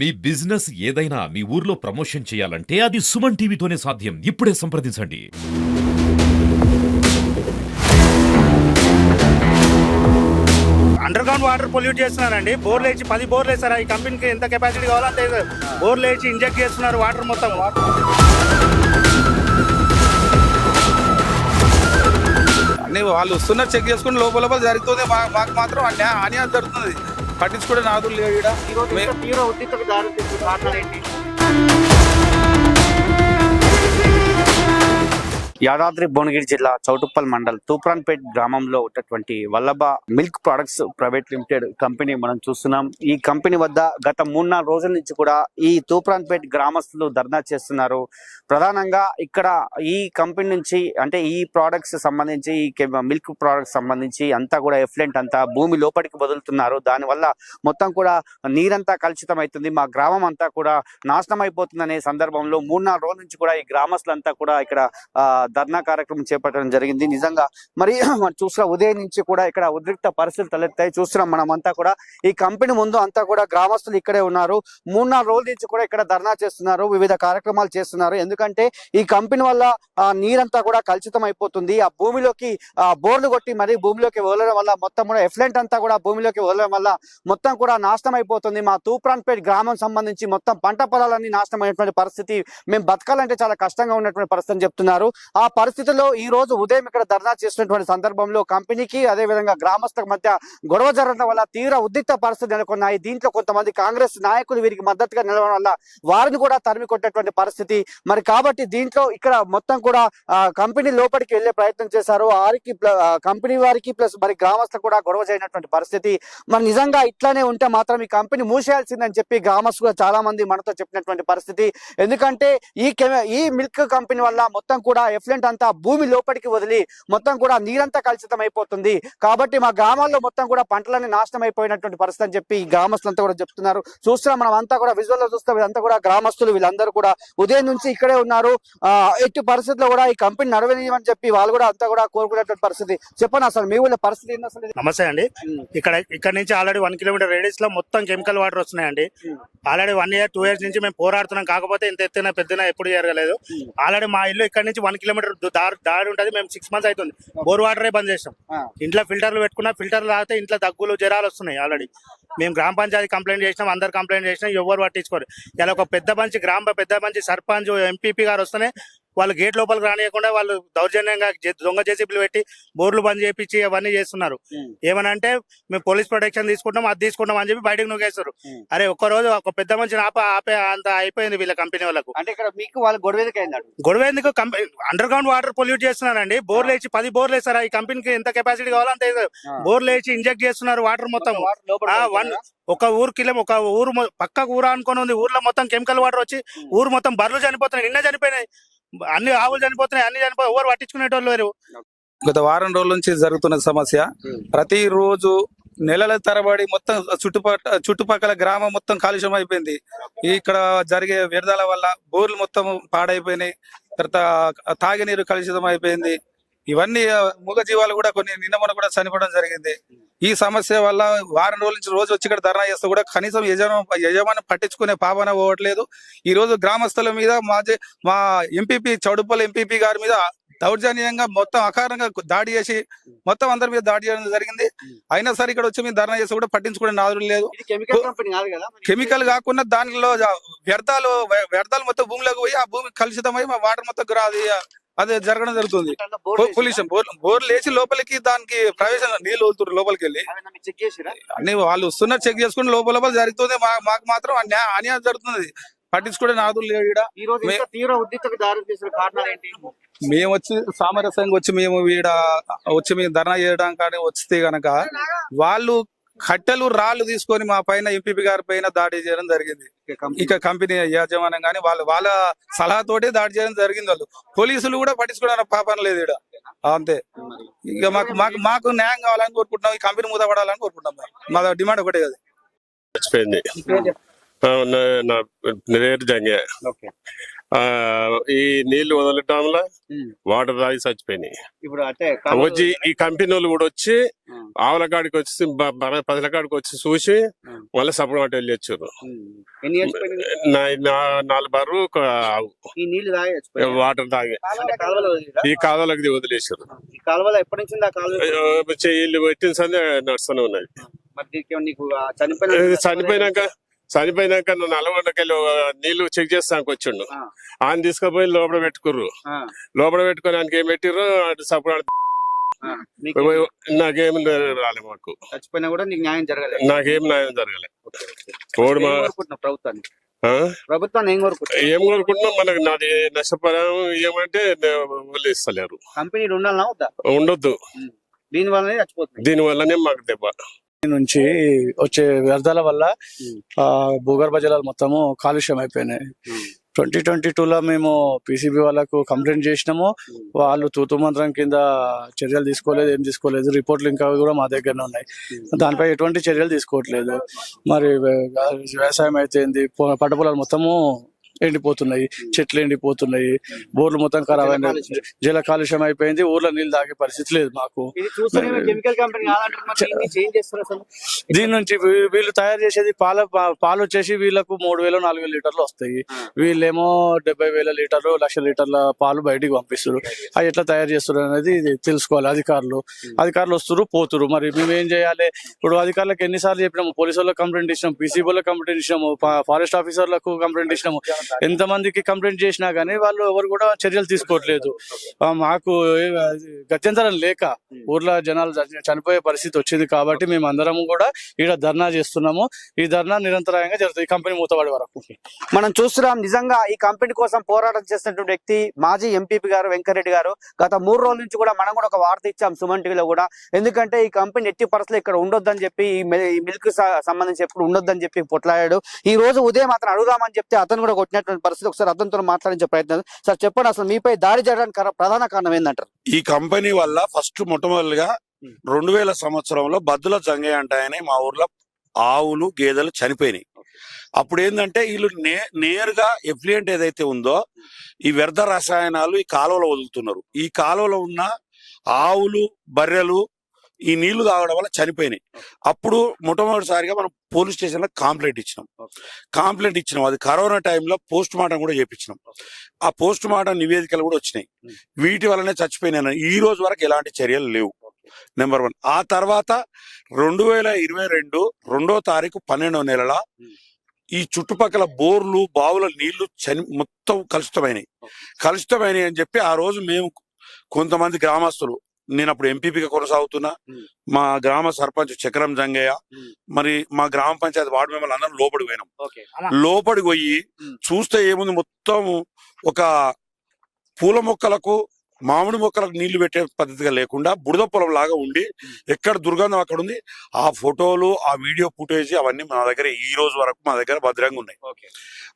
మీ business ఏదైనా మీ ఊర్లో promotion చేయాలంటే అది సుమన్ టీవీతోనే సాధ్యం. ఇప్పుడే సంప్రదించండి. అండర్ గ్రౌండ్ వాటర్ పొల్యూట్ చేస్తున్నారండి. బోర్లు వేసి పది బోర్లు వేస్తారు ఈ కంపెనీకి ఎంత కెపాసిటీ కావాలో అంత. బోర్లు వేసి ఇంజెక్ట్ చేస్తున్నారు వాటర్ మొత్తం. అన్ని వాళ్ళు వస్తున్నారు చెక్ చేసుకుని లోపల లోపల జరుగుతుంది మాకు మాత్రం అన్యా- అన్యాయం జరుగుతుంది. పట్టించుకునే నాదులు ఈడ. మే- తీవ్ర ఉద్రిక్తకు దారితీస్తుంది కారణాలు యాదాద్రి భువనగిరి జిల్లా చౌటుప్పల్ మండల్ తూప్రాన్పేట్ గ్రామంలో ఉన్నటువంటి Vallabha milk products private limited company మనం చూస్తున్నాం. ఈ కంపెనీ వద్ద గత మూడు నాలుగు రోజుల నుంచి కూడా ఈ తూప్రాన్పేట్ గ్రామస్తులు ధర్నా చేస్తున్నారు. ప్రధానంగా ఇక్కడ ఈ కంపెనీ నుంచి అంటే ఈ ప్రోడక్ట్స్ సంబంధించి ఈ మిల్క్ ప్రోడక్ట్స్ సంబంధించి అంతా కూడా ఎఫ్లెంట్ అంతా భూమి లోపలికి వదులుతున్నారు. దానివల్ల మొత్తం కూడా నీరంతా కలుషితం అవుతుంది. మా గ్రామం అంతా కూడా నాశనం అయిపోతుందనే సందర్భంలో మూడు నాలుగు రోజుల నుంచి కూడా ఈ గ్రామస్తులంతా కూడా ఇక్కడ ధర్నా కార్యక్రమం చేపట్టడం జరిగింది. నిజంగా మరి మనం చూసిన ఉదయం నుంచి కూడా ఇక్కడ ఉద్రిక్త పరిస్థితులు తలెత్తాయి. చూస్తున్నాం మనం కూడా ఈ కంపెనీ ముందు అంతా కూడా గ్రామస్తులు ఇక్కడే ఉన్నారు. మూడు నాలుగు రోజుల నుంచి కూడా ఇక్కడ ధర్నా చేస్తున్నారు వివిధ కార్యక్రమాలు చేస్తున్నారు. ఎందుకంటే ఈ కంపెనీ వల్ల నీరంతా కూడా కలుషితం అయిపోతుంది. ఆ భూమిలోకి బోర్లు కొట్టి మరి భూమిలోకి వదలడం వల్ల మొత్తం కూడా ఎఫ్లెంట్ అంతా కూడా భూమిలోకి వదలడం వల్ల మొత్తం కూడా నాశనం అయిపోతుంది. మా తూప్రాన్పేట్ గ్రామం సంబంధించి మొత్తం పంట పొలాలన్నీ నాశనం అయినటువంటి పరిస్థితి. మేము బతకాలంటే చాలా కష్టంగా ఉన్నటువంటి పరిస్థితి చెప్తున్నారు. ఆ పరిస్థితుల్లో ఈ రోజు ఉదయం ఇక్కడ ధర్నా చేసినటువంటి సందర్భంలో కంపెనీకి అదే విధంగా గ్రామస్తుల మధ్య గొడవ జరగడం వల్ల తీవ్ర ఉద్రిక్త పరిస్థితి నెలకొన్నాయి. దీంట్లో కొంతమంది కాంగ్రెస్ నాయకులు వీరికి మద్దతుగా నిలవడం వల్ల వారిని కూడా తరిమి కొట్టేటువంటి పరిస్థితి. మరి కాబట్టి దీంట్లో ఇక్కడ మొత్తం కూడా కంపెనీ లోపలికి వెళ్ళే ప్రయత్నం చేశారు. వారికి కంపెనీ వారికి ప్లస్ మరి గ్రామస్తులు కూడా గొడవ చేయనటువంటి పరిస్థితి. మరి నిజంగా ఇట్లానే ఉంటే మాత్రం ఈ కంపెనీ మూసేయాల్సిందని చెప్పి గ్రామస్తులు చాలా మంది మనతో చెప్పినటువంటి పరిస్థితి. ఎందుకంటే ఈ ఈ మిల్క్ కంపెనీ వల్ల మొత్తం కూడా ఎఫ్లెంట్ అంతా భూమి లోపలికి వదిలి మొత్తం కూడా నీరంతా కలుషితం అయిపోతుంది. కాబట్టి మా గ్రామాల్లో మొత్తం కూడా పంటలన్నీ నాశనం అయిపోయినటువంటి పరిస్థితి అని చెప్పి ఈ గ్రామస్తులంతా కూడా చెప్తున్నారు. చూస్తున్నాం మనం అంతా కూడా విజువల్లో చూస్తే వీళ్ళంతా కూడా గ్రామస్తులు వీళ్ళందరూ కూడా ఉదయం నుంచి ఇక్కడే ఉన్నారు. ఎట్టి పరిస్థితుల్లో కూడా ఈ కంపెనీ నడవనీయమని చెప్పి వాళ్ళు కూడా అంతా కూడా కోరుకునేటువంటి పరిస్థితి. చెప్పండి అసలు మీ ఊళ్ళో పరిస్థితి ఏంది అసలు? నమస్తే అండి. ఇక్కడ ఇక్కడ నుంచి ఆల్రెడీ వన్ కిలోమీటర్ రేడియస్లో మొత్తం కెమికల్ వాటర్ వస్తున్నాయండి. Already one year two years నుంచి మేము పోరాడుతున్నాం. కాకపోతే ఇంత ఎత్తున పెద్దన ఎప్పుడు జరగలేదు. ఆల్రెడీ మా ఇల్లు ఇక్కడ నుంచి వన్ కిలోమీటర్ దారి దారి ఉంటుంది మేము సిక్స్ మంత్స్ అవుతుంది బోర్ వాటరే బంద్ చేసాం. ఇంట్లో ఫిల్టర్లు పెట్టుకున్నా ఫిల్టర్లు తాగితే ఇంట్లో దగ్గులు జ్వరాలు వస్తున్నాయి ఆల్రెడీ మేము గ్రామ పంచాయతీ కంప్లైంట్ చేసినాం అందరు కంప్లైంట్ చేసినాం ఎవరు పట్టించుకోరు. ఇలా ఒక పెద్ద మంచి గ్రామ పెద్ద మంచి సర్పంచ్ ఎంపీపీ గారు వస్తేనే వాళ్ళు గేట్ లోపలికి రానియకుండా వాళ్ళు దౌర్జన్యంగా దొంగ జేసీబీలు పెట్టి బోర్లు బంద్ చేపించి అవన్నీ చేస్తున్నారు. ఏమనంటే మేము పోలీస్ ప్రొటెక్షన్ తీసుకుంటాం అది తీసుకుంటాం అని చెప్పి బయటకు నొక్కేస్తారు ఉమ్. అరే ఒక్క రోజు ఒక పెద్ద మనిషిని ఆప ఆపే అంత అయిపోయింది వీళ్ళ కంపెనీ వాళ్ళకు. అంటే ఇక్కడ మీకు వాళ్ళ గొడవ ఎందుకు. గొడవ అండర్ గ్రౌండ్ వాటర్ పొల్యూట్ చేస్తున్నారండి. బోర్లు వేసి పది బోర్లు వేస్తారు? ఈ కంపెనీకి ఎంత కెపాసిటీ కావాలో అంత. బోర్లు వేసి ఇంజెక్ట్ చేస్తున్నారు వాటర్ మొత్తం? వన్ ఒక ఊరు కిలో ఒక ఊరు పక్కకు ఊరు అనుకుని ఉంది. ఊర్లో మొత్తం కెమికల్ వాటర్ వచ్చి ఊరు మొత్తం బర్రెలు చనిపోతున్నాయి. నిన్న చనిపోయినాయి. అన్ని ఆవులు చనిపోతున్నాయి అన్ని చనిపోయి ఎవరు పట్టించుకునేటోళ్ళు లేరు. గత వారం రోజుల నుంచి జరుగుతున్న సమస్య ఉమ్. ప్రతి రోజు నెలల తరబడి మొత్తం చుట్టుపక్కల చుట్టుపక్కల గ్రామం మొత్తం కాలుష్యం అయిపోయింది. ఇక్కడ జరిగే వ్యర్థాల వల్ల బోర్లు మొత్తం పాడైపోయినాయి తర్వాత తాగినీరు కలుషితం అయిపోయింది. ఇవన్నీ మూగ జీవాలు కూడా కొన్ని నిన్న మొన్న కూడా చనిపోవడం జరిగింది. ఈ సమస్య వల్ల వారం రోజుల నుంచి రోజు వచ్చి ఇక్కడ ధర్నా చేస్తే కూడా కనీసం యజమాని యజమాని పట్టించుకునే పాపన పోవట్లేదు. ఈ రోజు గ్రామస్తుల మీద మా మా ఎంపీపీ చౌడుపల్లి ఎంపీపీ గారి మీద దౌర్జన్యంగా మొత్తం అకారంగా దాడి చేసి మొత్తం అందరి మీద దాడి చేయడం జరిగింది. అయినా సరే ఇక్కడ వచ్చి మేము ధర్నా చేస్తే కూడా పట్టించుకునే నాదులు లేదు. కెమికల్ మరి? కాకుండా దానిలో వ్యర్థాలు వ్య- వ్యర్థాలు మొత్తం భూమిలోకి పోయి ఆ భూమి కలుషితమై మా వాటర్ మొత్తం అది అది జరగడం జరుగుతుంది? పొల్యూషన్ బోర్ బోర్లు వేసి లోపలికి దానికి ప్రవేశం నీళ్ళు వదులుతున్నారు లోపలికి వెళ్ళి అన్ని వాళ్ళు వస్తున్నారు చెక్ చేసుకుని లోపల లోపల జరుగుతుంది. మాకు మాత్రం అన్యా- అన్యాయం జరుగుతుంది. పట్టించుకునే నాదులు లేవు ఈడ. తీవ్ర ఉద్రిక్తకు దారి కారణాలు ఏంటి? మేము వచ్చి సామరస్యంగా వచ్చి మేము ఈడ వచ్చి మేము ధర్నా చేయడం కానీ వస్తే గనక వాళ్ళు కట్టెలు రాళ్ళు తీసుకొని మా పైన ఎంపీపీ గారి పైన దాడి చేయడం జరిగింది. ఇక కంపెనీ యాజమాన్యం కానీ వాళ్ళు వాళ్ళ సలహాతోటి దాడి చేయడం జరిగింది వాళ్ళు. పోలీసులు కూడా పట్టించుకోవడానికి పాపం లేదు ఈడ. అంతే. ఇక మాకు మాకు మాకు న్యాయం కావాలని కోరుకుంటున్నాం ఈ కంపెనీ మూతపడాలని కోరుకుంటున్నాం మేము. మా డిమాండ్ ఒకటే ఆ, నా- పేరు జంగే. ఈ నీళ్ళు వదలటంలో. వాటర్ తాగి చచ్చిపోయినాయి ఇప్పుడు అంటే వచ్చి ఈ కంపెనీ వాళ్ళు కూడా వచ్చి. ఆవుల కాడికి వచ్చి పదల కాడికి వచ్చి చూసి. మళ్ళీ సపరేట్ వాటి వెళ్ళి వచ్చారు నాలుగు బారు ఒక ఆవు. ఈ నీళ్ళు తాగి వాటర్ తాగి? ఈ కాదలకి వదిలేసారు ఇల్లు పెట్టిన సందే నడుస్తూనే ఉన్నది చనిపోయినాక చనిపోయినాక నువ్వు నల్గొండకి వెళ్ళి నీళ్ళు చెక్ చేస్తానికి వచ్చిండు. ఆయన తీసుకుపోయి లోపల పెట్టుకుర్రు. లోపల పెట్టుకొని ఆయనకి ఏం పెట్టిర్రు? అటు సపరేట్. నీకు రాలే మాకు. చచ్చిపోయినా కూడా నీకు న్యాయం జరగలేదు. నాకేం న్యాయం జరగలే. ఓడి మా ఏం కోరుకుంటున్నావు ప్రభుత్వాన్ని? ప్రభుత్వాన్ని ఏం కోరుకుంటున్నావు? ఏం కోరుకుంటున్నాం? మనకు నాది నష్టపరం ఏమంటే వాళ్ళు ఇస్తలేరు. కంపెనీలు ఉండాలన్నా ఉండొద్దు. దీని వల్లనే చచ్చిపోతుంది దీని వల్లనే మాకు దెబ్బ. నుంచి వచ్చే వ్యర్థాల వల్ల భూగర్భ జలాలు మొత్తము కాలుష్యం అయిపోయినాయి. ట్వంటీ ట్వంటీ లో మేము పీసీబీ వాళ్ళకు కంప్లైంట్ చేసినాము. వాళ్ళు తూతు మంత్రం కింద చర్యలు తీసుకోలేదు ఏం తీసుకోలేదు. రిపోర్ట్లు ఇంకా కూడా మా దగ్గరనే ఉన్నాయి. దానిపై ఎటువంటి చర్యలు తీసుకోవట్లేదు. మరి వ్య- వ్యవసాయం అయితే ఏంది పొ- పంట పొలాలు మొత్తము ఎండిపోతున్నాయి చెట్లు ఎండిపోతున్నాయి బోర్లు మొత్తం ఖరాబ్ అయినాయి జల కాలుష్యం అయిపోయింది ఊర్లో నీళ్ళు తాగే పరిస్థితి లేదు మాకు. దీని నుంచి వీళ్ళు తయారు చేసేది పాల పాలు వచ్చేసి వీళ్ళకు మూడు వేలు నాలుగు వేల లీటర్లు వస్తాయి. వీళ్ళేమో డెబ్బై వేల లీటర్లు లక్ష లీటర్ల పాలు బయటికి పంపిస్తారు అవి ఎట్లా తయారు చేస్తారు అనేది తెలుసుకోవాలి అధికారులు. అధికారులు వస్తారు పోతురు మరి మేము ఏం చేయాలి? ఇప్పుడు అధికారులకు ఎన్నిసార్లు చెప్పినాము పోలీసు వాళ్ళకి కంప్లైంట్ ఇచ్చినాము పీసీ వాళ్ళకి కంప్లైంట్ ఇచ్చినాము ఫారెస్ట్ ఆఫీసర్లకు కంప్లైంట్ ఇచ్చినాము. ఎంత మందికి కంప్లైంట్ చేసినా గానీ వాళ్ళు ఎవరు కూడా చర్యలు తీసుకోవట్లేదు. మాకు గత్యంతరం లేక ఊర్లో జనాలు చనిపోయే పరిస్థితి వచ్చింది కాబట్టి మేము అందరం కూడా ఈడ ధర్నా చేస్తున్నాము. ఈ ధర్నా నిరంతరాయంగా జరుగుతుంది. ఈ కంపెనీ మూతపడే వరకు. మనం చూస్తున్నాం నిజంగా ఈ కంపెనీ కోసం పోరాటం చేస్తున్నటువంటి వ్యక్తి మాజీ ఎంపీపీ గారు వెంకరెడ్డి గారు గత మూడు రోజుల నుంచి కూడా మనం కూడా ఒక వార్త ఇచ్చాం సుమన్ టీవీలో కూడా. ఎందుకంటే ఈ కంపెనీ ఎట్టి పరిస్థితులు ఇక్కడ ఉండొద్దని చెప్పి ఈ మిల్- ఈ మిల్క్ సంబంధించి ఎప్పుడు ఉండొద్దని చెప్పి పొట్లాడాడు. ఈ రోజు ఉదయం అతను అడుగుదామని చెప్తే అతను కూడా కొట్టినటువంటి పరిస్థితి ఒకసారి అతనితో మాట్లాడించే ప్రయత్నం సార్ చెప్పండి అసలు మీపై దాడి కార- ప్రధాన కారణం ఏంటంటారు ఈ కంపెనీ వల్ల ఫస్ట్ మొట్టమొదటిగా రెండు వేల సంవత్సరంలో బద్దుల జంగయ్య అంటాయని మా ఊర్లో ఆవులు గేదెలు చనిపోయినాయి. అప్పుడు ఏంటంటే వీళ్ళు నే నేరుగా ఎఫ్లియంట్ ఏదైతే ఉందో ఈ వ్యర్థ రసాయనాలు ఈ కాలువలో వదులుతున్నారు. ఈ కాలువలో ఉన్న ఆవులు బర్రెలు ఈ నీళ్ళు తాగడం వల్ల చనిపోయినాయి. అప్పుడు మొట్టమొదటిసారిగా మనం పోలీస్ స్టేషన్లో కంప్లైంట్ ఇచ్చినాం. కంప్లైంట్ ఇచ్చినాం. అది కరోనా టైంలో పోస్ట్ మార్టం కూడా చేపించినాం. ఆ పోస్ట్ మార్టం నివేదికలు కూడా వచ్చినాయి. వీటి వల్లనే చచ్చిపోయినాయి ఈ రోజు వరకు ఎలాంటి చర్యలు లేవు. Number one. ఆ తర్వాత రెండు వేల ఇరవై రెండు రెండో తారీఖు పన్నెండవ నెలల ఈ చుట్టుపక్కల బోర్లు బావుల నీళ్ళు చని మొత్తం కలుషితమైనవి కలుషితమైనవి అని చెప్పి ఆ రోజు మేము కొంతమంది గ్రామస్తులు నేను అప్పుడు ఎంపీపీగా కొనసాగుతున్నా. మా గ్రామ సర్పంచ్ చక్రం జంగయ్య. మరి మా గ్రామ పంచాయతీ వార్డు మెంబర్లు అందరం లోపలికి పోయినాం. లోపలికి పోయి. చూస్తే ఏముంది? మొత్తం ఒక పూల మొక్కలకు మామిడి మొక్కలకు నీళ్ళు పెట్టే పద్ధతిగా లేకుండా బురద పొలం లాగా ఉండి ఎక్కడ దుర్గంధం అక్కడ ఉంది ఆ ఫోటోలు ఆ వీడియో ఫుటేజ్ అవన్నీ మా దగ్గర ఈ రోజు వరకు మా దగ్గర భద్రంగా ఉన్నాయి.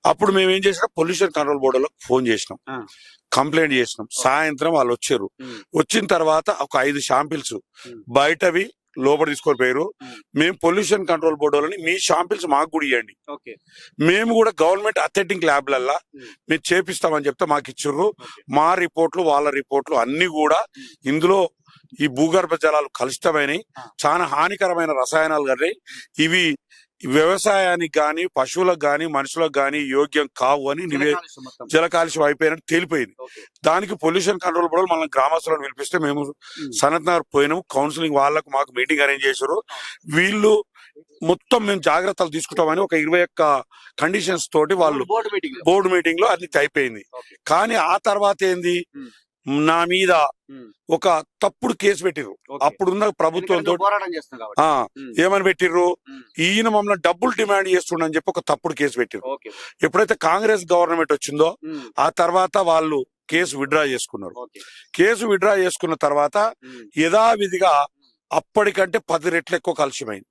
అప్పుడు మేము ఏం చేసినాం పొల్యూషన్ కంట్రోల్ బోర్డులో ఫోన్ చేసినాం. కంప్లైంట్ చేసినాం. సాయంత్రం వాళ్ళు వచ్చారు. వచ్చిన తర్వాత ఒక ఐదు షాంపిల్స్. బయటవి లోపల తీసుకొని పోయారు. మేము పొల్యూషన్ కంట్రోల్ బోర్డు వాళ్ళని మీ షాంపిల్స్ మాకు కూడా ఇవ్వండి మేము కూడా గవర్నమెంట్ అథెంటిక్ ల్యాబ్లల్లా. మేము చేపిస్తామని చెప్తే మాకు ఇచ్చిర్రు. మా రిపోర్ట్లు వాళ్ళ రిపోర్ట్లు అన్ని కూడా ఇందులో ఈ భూగర్భ జలాలు కలుషితమైనవి. చాలా హానికరమైన రసాయనాలు కానీ ఇవి వ్యవసాయానికి గాని పశువులకు గాని మనుషులకు గాని యోగ్యం కావు అని నివే జల కాలుష్యం అయిపోయినట్టు తేలిపోయింది. దానికి పొల్యూషన్ కంట్రోల్ బోర్డు మనం గ్రామస్తులను పిలిపిస్తే మేము సనత్ నగర్ పోయినాము. కౌన్సిలింగ్ వాళ్ళకు మాకు మీటింగ్ అరేంజ్ చేశారు. వీళ్ళు మొత్తం మేము జాగ్రత్తలు తీసుకుంటామని ఒక ఇరవై ఒక్క కండిషన్స్ తోటి వాళ్ళు బోర్డు మీటింగ్. లో అది అయిపోయింది. కానీ ఆ తర్వాత ఏంది. నా మీద. ఒక తప్పుడు కేసు పెట్టిర్రు. అప్పుడున్న ప్రభుత్వంతో. ఏమని పెట్టిర్రు. ఈయన మమ్మల్ని డబ్బులు డిమాండ్ చేస్తుండని చెప్పి ఒక తప్పుడు కేసు పెట్టిర్రు ఓకే ఎప్పుడైతే కాంగ్రెస్ గవర్నమెంట్ వచ్చిందో. ఆ తర్వాత వాళ్ళు కేసు విడ్రా చేసుకున్నారు కేసు విడ్రా చేసుకున్న తర్వాత. యథావిధిగా అప్పటికంటే పది రెట్లు ఎక్కువ కాలుష్యమైంది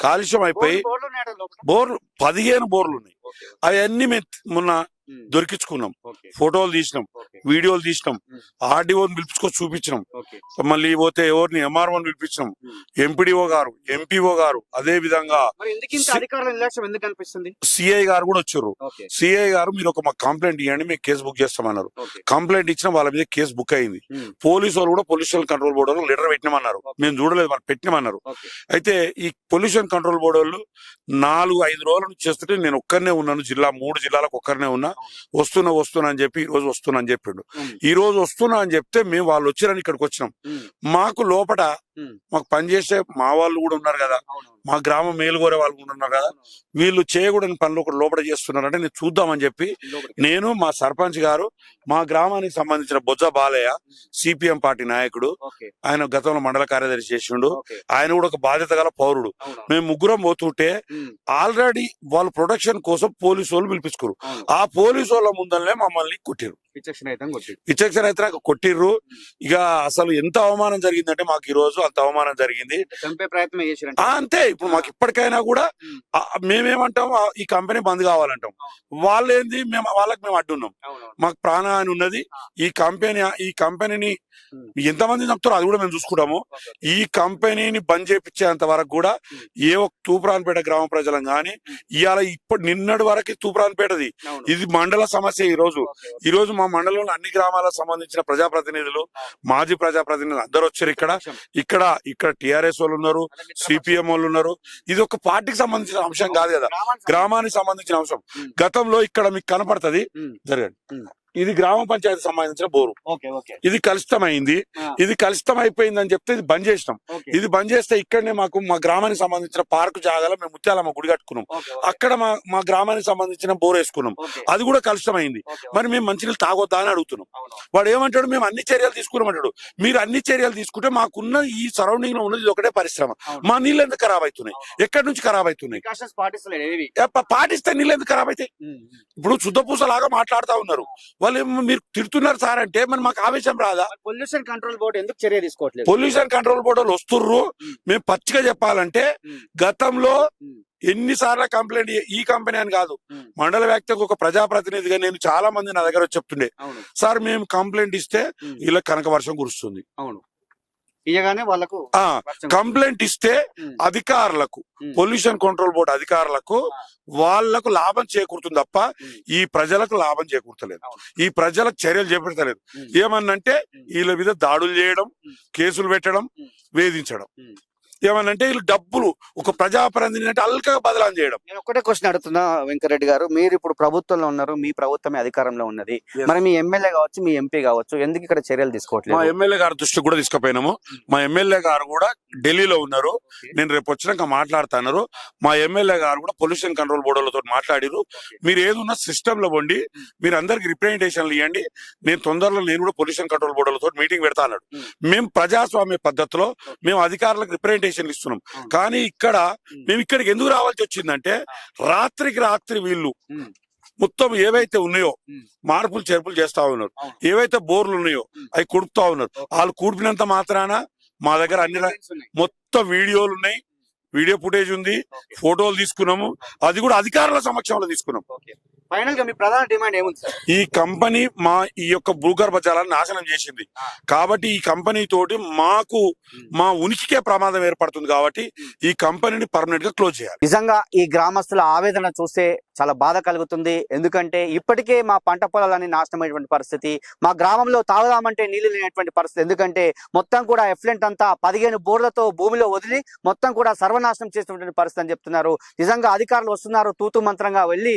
కాలుష్యం అయిపోయి? బోర్లు పదిహేను బోర్లు ఉన్నాయి. అవన్నీ మొన్న. దొరికించుకున్నాం. ఫోటోలు తీసినాం. వీడియోలు తీసినాం ఆర్డీఓని పిలుచుకొని చూపించినాం. మళ్ళీ పోతే ఎవరిని ఎంఆర్ఓని పిలిపించినాం. ఎంపీడీఓ గారు ఎంపీఓ గారు అదే విధంగా సిఐ గారు కూడా వచ్చారు. సిఐ గారు మీరు ఒక మాకు కంప్లైంట్ ఇవ్వండి మేము కేసు బుక్ చేస్తామన్నారు. కంప్లైంట్ ఇచ్చిన వాళ్ళ మీద కేసు బుక్ అయింది. పోలీసు వాళ్ళు కూడా పొల్యూషన్ కంట్రోల్ బోర్డు వాళ్ళు లెటర్ పెట్టినామన్నారు. మేము చూడలేదు వాళ్ళు పెట్టినామన్నారు. అయితే ఈ పొల్యూషన్ కంట్రోల్ బోర్డు వాళ్ళు నాలుగు ఐదు రోజుల నుంచి చేస్తుంటే నేను ఒక్కరినే ఉన్నాను జిల్లా మూడు జిల్లాలకు ఒక్కరినే ఉన్నా. వస్తున్నా వస్తున్నా అని చెప్పి ఈ రోజు వస్తున్నా అని చెప్పిండు. ఈ రోజు వస్తున్నా అని చెప్తే మేము వాళ్ళు వచ్చారని ఇక్కడికి వచ్చినాం. మాకు లోపట. మాకు పనిచేసే మా వాళ్ళు కూడా ఉన్నారు కదా. మా గ్రామం మేలుగోరే వాళ్ళు కూడా ఉన్నారు కదా. వీళ్ళు చేయకూడని పనులు ఒకటి లోపల చేస్తున్నారంటే నేను చూద్దామని చెప్పి. నేను మా సర్పంచ్ గారు మా గ్రామానికి సంబంధించిన బొజ్జ బాలయ్య సిపిఎం పార్టీ నాయకుడు ఆయన గతంలో మండల కార్యదర్శి చేసిండు. ఆయన కూడా ఒక బాధ్యత గల పౌరుడు. మేము ముగ్గురం పోతుంటే ఆల్రెడీ వాళ్ళ ప్రొటెక్షన్ కోసం పోలీసు వాళ్ళు పిలిపించుకోరు. ఆ పోలీసు వాళ్ళ ముందరనే మమ్మల్ని కొట్టిరు విచక్షణ అయితే కొట్టిర్రు. ఇక అసలు ఎంత అవమానం జరిగిందంటే మాకు ఈ రోజు అంత అవమానం జరిగింది. ప్రయత్నం అంతే. ఇప్పుడు మాకు ఇప్పటికైనా కూడా మేమేమంటాం ఈ కంపెనీ బంద్ కావాలంటాం. వాళ్ళు ఏంది మేము వాళ్ళకి మేము అడ్డున్నాం. మాకు ప్రాణహాని ఉన్నది. ఈ కంపెనీ ఈ కంపెనీని ఎంతమంది చంపుతారో అది కూడా మేము చూసుకుంటాము. ఈ కంపెనీని బంద్ చేపించేంత వరకు కూడా ఏ ఒక్క తూప్రాన్పేట గ్రామ ప్రజలం గాని ఇవాళ ఇప్పటి నిన్నటి వరకు తూప్రాన్పేటది. ఇది మండల సమస్య ఈ రోజు. ఈ రోజు మా మండలంలో అన్ని గ్రామాలకు సంబంధించిన ప్రజాప్రతినిధులు మాజీ ప్రజాప్రతినిధులు అందరూ వచ్చారు ఇక్కడ. ఇక్కడ ఇక్కడ టిఆర్ఎస్ వాళ్ళు ఉన్నారు సిపిఎం వాళ్ళు ఉన్నారు. ఇది ఒక పార్టీకి సంబంధించిన అంశం కాదు కదా. గ్రామానికి సంబంధించిన అంశం. గతంలో ఇక్కడ మీకు కనపడుతుంది. జరగండి. ఇది గ్రామ పంచాయతీ సంబంధించిన బోరు. ఇది కలుషితమైంది. ఇది కలుషితం అయిపోయిందని చెప్తే ఇది బంద్ చేసినాం. ఇది బంద్ చేస్తే ఇక్కడనే మాకు మా గ్రామానికి సంబంధించిన పార్కు జాగాలో మేము ముత్యాలమ్మ గుడి కట్టుకున్నాం. అక్కడ మా మా గ్రామానికి సంబంధించిన బోర్ వేసుకున్నాం. అది కూడా కలుషితమైంది. మరి మేము మంచినీళ్ళు తాగొద్దా అని అడుగుతున్నాం. వాడు ఏమంటాడు మేము అన్ని చర్యలు తీసుకున్నామంటాడు మీరు అన్ని చర్యలు తీసుకుంటే మాకున్న ఈ సరౌండింగ్లో ఉన్నది ఒకటే పరిశ్రమ. మా నీళ్ళు ఎందుకు ఖరాబ్ అవుతున్నాయి? ఎక్కడి నుంచి ఖరాబ్ అవుతున్నాయి? పాటిస్తే నీళ్ళు ఎందుకు ఖరాబ్ అవుతాయి? ఇప్పుడు శుద్ధపూసలాగా మాట్లాడుతా ఉన్నారు. వాళ్ళు మీరు తిడుతున్నారు సార్ అంటే మరి మాకు ఆవేశం రాదా పొల్యూషన్ కంట్రోల్ బోర్డు ఎందుకు చర్య తీసుకోవట్లేదు పొల్యూషన్ కంట్రోల్ బోర్డు వాళ్ళు వస్తుర్రు. మేము పచ్చిగా చెప్పాలంటే. గతంలో. ఎన్నిసార్లు కంప్లైంట్ ఈ కంపెనీ అని కాదు. మండల వ్యాప్తికి ఒక ప్రజాప్రతినిధిగా నేను చాలా మంది నా దగ్గర వచ్చి చెప్తుండే సార్ మేము కంప్లైంట్ ఇస్తే. ఇలా కనక వర్షం కురుస్తుంది అవును ఇయ్యగానే వాళ్ళకు కంప్లైంట్ ఇస్తే. అధికారులకు. పొల్యూషన్ కంట్రోల్ బోర్డు అధికారులకు వాళ్ళకు లాభం చేకూరుతుంది తప్ప. ఈ ప్రజలకు లాభం చేకూర్తలేదు. ఈ ప్రజలకు చర్యలు చేపడతలేదు. ఏమన్నంటే. వీళ్ళ మీద దాడులు చేయడం. కేసులు పెట్టడం. వేధించడం. ఏమనంటే వీళ్ళు డబ్బులు ఒక ప్రజాప్రతినిధి అంటే అల్కగా బదలాం చేయడం. నేను ఒకటే క్వశ్చన్ అడుగుతున్నా వెంకరెడ్డి గారు. మీరు ఇప్పుడు ప్రభుత్వంలో ఉన్నారు మీ ప్రభుత్వమే అధికారంలో ఉన్నది. మరి మీ ఎమ్మెల్యే కావచ్చు మీ ఎంపీ కావచ్చు ఎందుకు ఇక్కడ చర్యలు మా తీసుకోవట్లేదు ఎమ్మెల్యే గారి దృష్టికి కూడా తీసుకుపోయినాము. మా ఎమ్మెల్యే గారు కూడా ఢిల్లీలో ఉన్నారు. నేను రేపు వచ్చినాక మాట్లాడుతున్నారు మా ఎమ్మెల్యే గారు కూడా పొల్యూషన్ కంట్రోల్ బోర్డులతో మాట్లాడిరు. మీరు ఏదున్నా సిస్టమ్లో వండి మీరు అందరికి రిప్రజెంటేషన్లు ఇవ్వండి నేను తొందరలో నేను కూడా పొల్యూషన్ కంట్రోల్ బోర్డులతో మీటింగ్ పెడతా అన్నాడు. Hmm. మేము ప్రజాస్వామ్య పద్ధతిలో మేము అధికారులకు రిప్రజెంటేషన్ ఇస్తున్నాం అవును. కానీ ఇక్కడ. మేము ఇక్కడికి ఎందుకు రావాల్సి వచ్చిందంటే రాత్రికి రాత్రి వీళ్ళు. మొత్తం ఏవైతే ఉన్నాయో. మార్పులు చేర్పులు చేస్తా ఉన్నారు. ఏవైతే బోర్లు ఉన్నాయో. అవి కుడుపుతా ఉన్నారు. వాళ్ళు కూడిపినంత మాత్రాన మా దగ్గర అన్ని మొత్తం వీడియోలు ఉన్నాయి వీడియో ఫుటేజ్ ఉంది ఫోటోలు తీసుకున్నాము అది కూడా అధికారుల సమక్షంలో తీసుకున్నాం ఫైనల్గా మీ ప్రధాన డిమాండ్ ఏముంది సార్? ఈ కంపెనీ మా ఈ యొక్క భూగర్భ జలాన్ని నాశనం చేసింది. కాబట్టి ఈ కంపెనీ తోటి మాకు మా ఉనికికే ప్రమాదం ఏర్పడుతుంది కాబట్టి ఈ కంపెనీని పర్మనెంట్గా క్లోజ్ చేయాలి. నిజంగా ఈ గ్రామస్తుల ఆవేదన చూస్తే చాలా బాధ కలుగుతుంది. ఎందుకంటే ఇప్పటికే మా పంట పొలాలన్నీ నాశనమైనటువంటి పరిస్థితి. మా గ్రామంలో తాగుదామంటే నీళ్ళు లేనటువంటి పరిస్థితి. ఎందుకంటే మొత్తం కూడా ఎఫ్లెంట్ అంతా పదిహేను బోర్లతో భూమిలో వదిలి మొత్తం కూడా సర్వనాశనం చేసినటువంటి పరిస్థితి అని చెప్తున్నారు. నిజంగా అధికారులు వస్తున్నారు. తూతు మంత్రంగా వెళ్ళి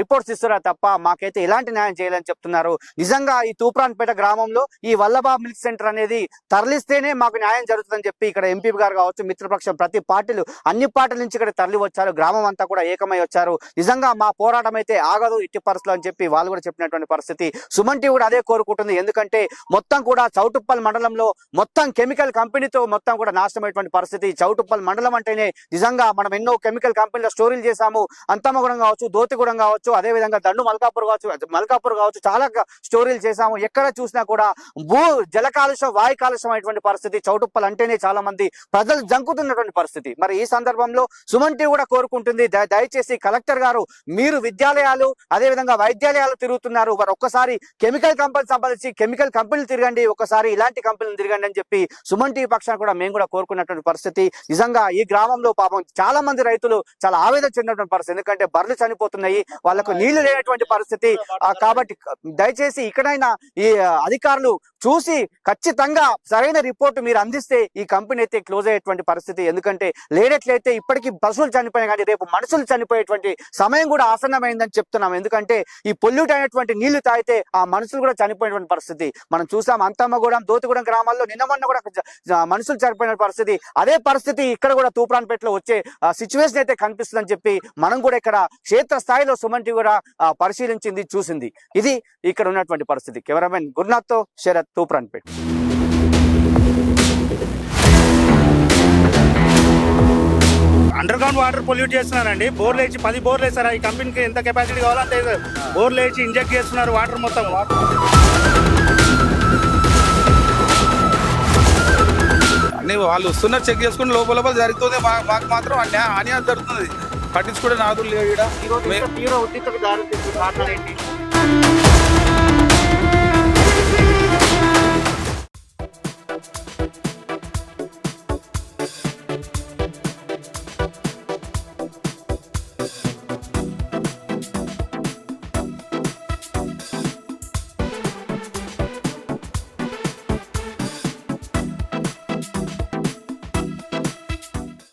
రిపోర్ట్స్ ఇస్తున్నారు తప్ప మాకైతే ఎలాంటి న్యాయం చేయాలని చెప్తున్నారు. నిజంగా ఈ తూప్రాన్పేట గ్రామంలో ఈ వల్లభా మిల్క్ సెంటర్ అనేది తరలిస్తేనే మాకు న్యాయం జరుగుతుందని చెప్పి ఇక్కడ ఎంపీ గారు కావచ్చు మిత్రపక్షం ప్రతి పార్టీలు అన్ని పార్టీల నుంచి ఇక్కడ తరలి వచ్చారు గ్రామం అంతా కూడా ఏకమై వచ్చారు. నిజంగా మా పోరాటం అయితే ఆగదు ఇట్టి పరిస్థితులు అని చెప్పి వాళ్ళు కూడా చెప్పినటువంటి పరిస్థితి. సుమన్ టీవీ కూడా అదే కోరుకుంటుంది. ఎందుకంటే మొత్తం కూడా చౌటుప్పల్ మండలంలో మొత్తం కెమికల్ కంపెనీతో మొత్తం కూడా నాశనమైనటువంటి పరిస్థితి. చౌటుప్పల్ మండలం అంటేనే నిజంగా మనం ఎన్నో కెమికల్ కంపెనీల స్టోరీలు చేశాము. అంతమగూడెం కావచ్చు దోతిగూడెం కావచ్చు అదే విధంగా దండు మల్కాపూర్ కావచ్చు మల్కాపూర్ కావచ్చు చాలా స్టోరీలు చేశాము. ఎక్కడ చూసినా కూడా భూ జల కాలుష్యం వాయు కాలుష్యం అయినటువంటి పరిస్థితి చౌటుప్పలు అంటేనే చాలా మంది ప్రజలు జంకుతున్నటువంటి పరిస్థితి. మరి ఈ సందర్భంలో సుమన్ టీవీ కూడా కోరుకుంటుంది. దయచేసి కలెక్టర్ గారు మీరు విద్యాలయాలు అదే విధంగా వైద్యాలయాలు తిరుగుతున్నారు. మరి ఒక్కసారి కెమికల్ కంపెనీ సంబంధించి కెమికల్ కంపెనీలు తిరగండి. ఒకసారి ఇలాంటి కంపెనీలు తిరగండి అని చెప్పి సుమన్ టీవీ పక్షాన కూడా మేము కూడా కోరుకున్నటువంటి పరిస్థితి. నిజంగా ఈ గ్రామంలో పాపం చాలా మంది రైతులు చాలా ఆవేదన చెందినటువంటి పరిస్థితి. ఎందుకంటే బర్రెలు చనిపోతున్నాయి. వాళ్ళకు నీళ్ళు లేనటువంటి పరిస్థితి. కాబట్టి దయచేసి ఇక్కడైనా ఈ అధికారులు చూసి ఖచ్చితంగా సరైన రిపోర్ట్ మీరు అందిస్తే ఈ కంపెనీ అయితే క్లోజ్ అయ్యేటువంటి పరిస్థితి. ఎందుకంటే లేనట్లయితే ఇప్పటికీ పశువులు చనిపోయినా కానీ రేపు మనుషులు చనిపోయేటువంటి సమయం కూడా ఆసన్నమైందని చెప్తున్నాం. ఎందుకంటే ఈ పొల్యూట్ అయినటువంటి నీళ్ళు తాగితే ఆ మనుషులు కూడా చనిపోయినటువంటి పరిస్థితి. మనం చూసాం అంతమ్మగూడెం దోతిగూడెం గ్రామాల్లో నిన్న మొన్న కూడా మనుషులు చనిపోయిన పరిస్థితి. అదే పరిస్థితి ఇక్కడ కూడా తూప్రాన్పేటలో వచ్చే సిచ్యువేషన్ అయితే కనిపిస్తుందని చెప్పి మనం కూడా ఇక్కడ క్షేత్ర స్థాయిలో సుమన్ టీవీ కూడా ఆ, పరిశీలించింది చూసింది. ఇది ఇక్కడ ఉన్నటువంటి పరిస్థితి. Cameraman గురునాథ్తో Sharath Tupranpet underground water pollute చేస్తున్నారండి. బోర్లు వేసి పది బోర్లు వేసారు? ఈ కంపెనీకి ఎంత కెపాసిటీ కావాలో అంత. బోర్లు వేసి ఇంజెక్ట్ చేస్తున్నారు వాటర్ మొత్తం. అన్ని వాళ్ళు వస్తున్నారు చెక్ చేసుకుని లోపల లోపల జరుగుతుంది మాకు మాత్రం అన్యా- అన్యాయం జరుగుతుంది. లేవు ఈడ. మే- తీవ్ర ఉద్రిక్తకు దారితీస్తుంది కారణాలు ఏంటి?